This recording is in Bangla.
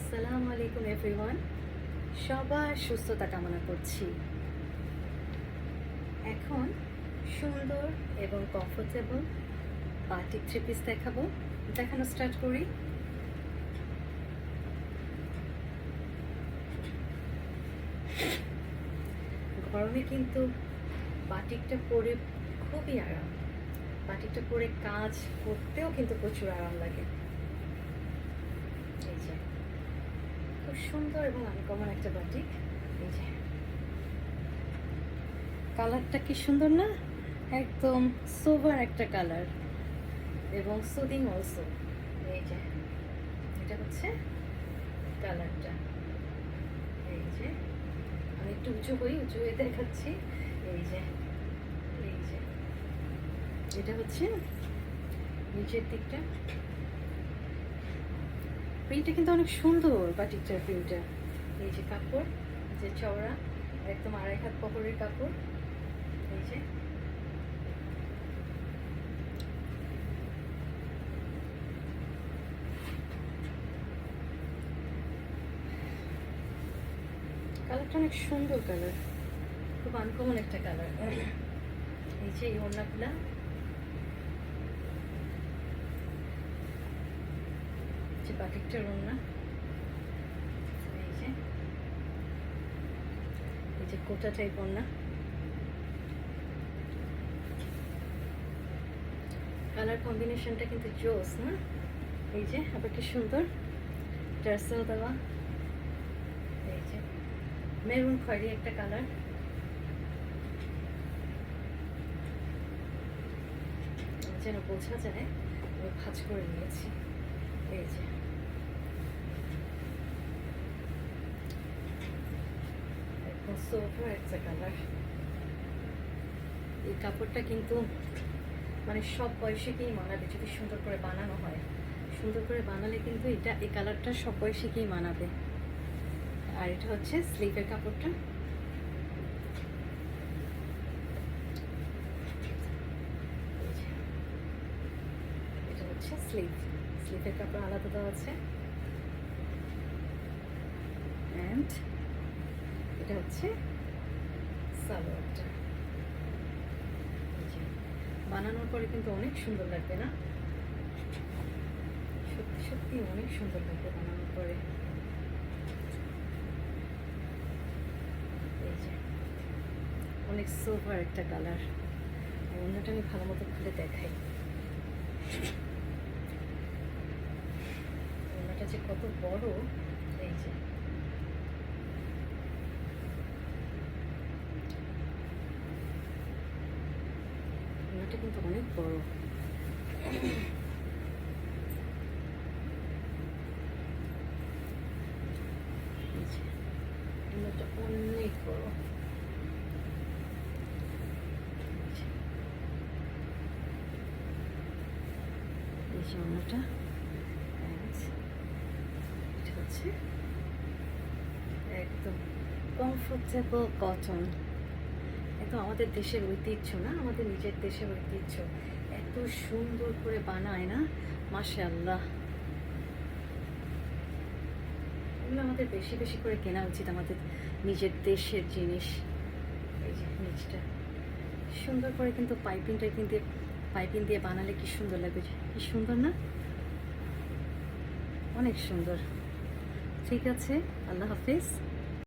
আসসালামু আলাইকুম এভরিওয়ান। সবার সুস্থতা কামনা করছি। এখন সুন্দর এবং কমফোর্টেবল বাটিক থ্রি পিস দেখাবো। দেখানো স্টার্ট করি। গরমে কিন্তু বাটিকটা পরে খুবই আরাম। বাটিকটা পরে কাজ করতেও কিন্তু প্রচুর আরাম লাগে। এই যে। খুব সুন্দর এবং আনকমন একটা বাটিক এই যে। কালারটা কি সুন্দর না? একদম সোভার একটা কালার এবং সুদিং অলসো এই যে। এটা হচ্ছে কালারটা এই যে। আমি একটু উঁচু হই, উঁচু হয়ে দেখাচ্ছি। এই যে। এই যে। এটা হচ্ছে নিচের দিকটা। প্রিন্টটা কিন্তু অনেক সুন্দর বাটিকটার প্রিন্টটা এই যে কাপড় যে চওড়া, একদম আড়াই হাত পকড়ের কাপড়, এই যে। কালারটা অনেক সুন্দর কালার খুব আনকমন একটা কালার এই যে এই ওড়নাগুলা যে বাটিকটার ওড়না এই যে। এই যে কোটা টাইপ ওড়না কালার কম্বিনেশনটা কিন্তু জোস, না? এই যে, আবার কি সুন্দর? টার্সেল দেওয়া। এই যে। মেরুন খয়েরি একটা কালার যেন বোঝা যায় ভাজ করে নিয়েছি। এই যে। একদম সোফার একটা কালার এই কাপড়টা কিন্তু মানে সব বয়সীকেই মানাবে, যদি সুন্দর করে বানানো হয়। সুন্দর করে বানালে কিন্তু এটা, এই কালারটা সব বয়সীকেই মানাবে। আর এটা হচ্ছে স্লিভের কাপড়টা। এটা হচ্ছে স্লিভ। স্লিভের কাপড় আলাদা দেওয়া আছে। অ্যান্ড এটা হচ্ছে সালোয়ারটা। বানানোর পরে কিন্তু অনেক সুন্দর লাগবে না? সত্যি সত্যি অনেক সুন্দর লাগবে বানানোর পরে। অনেক সোভার একটা কালার। অন্যটা আমি ভালো মতো খুলে দেখাই। অন্যটা যে কত বড়, এই যে অন্যটা কিন্তু অনেক বড়। অনেক হচ্ছে একদম কমফোর্টেবল কটন একদম আমাদের দেশের ঐতিহ্য না? আমাদের নিজের দেশের ঐতিহ্য। এত সুন্দর করে বানায় না? মাসে আল্লাহ এগুলো আমাদের বেশি বেশি করে কেনা উচিত, আমাদের নিজের দেশের জিনিস। এই যে নিচটা সুন্দর করে কিন্তু পাইপিং টাইপিং দিয়ে পাইপিং দিয়ে বানালে কি সুন্দর লাগবে কি সুন্দর না? অনেক সুন্দর। ঠিক আছে, আল্লাহ হাফিজ।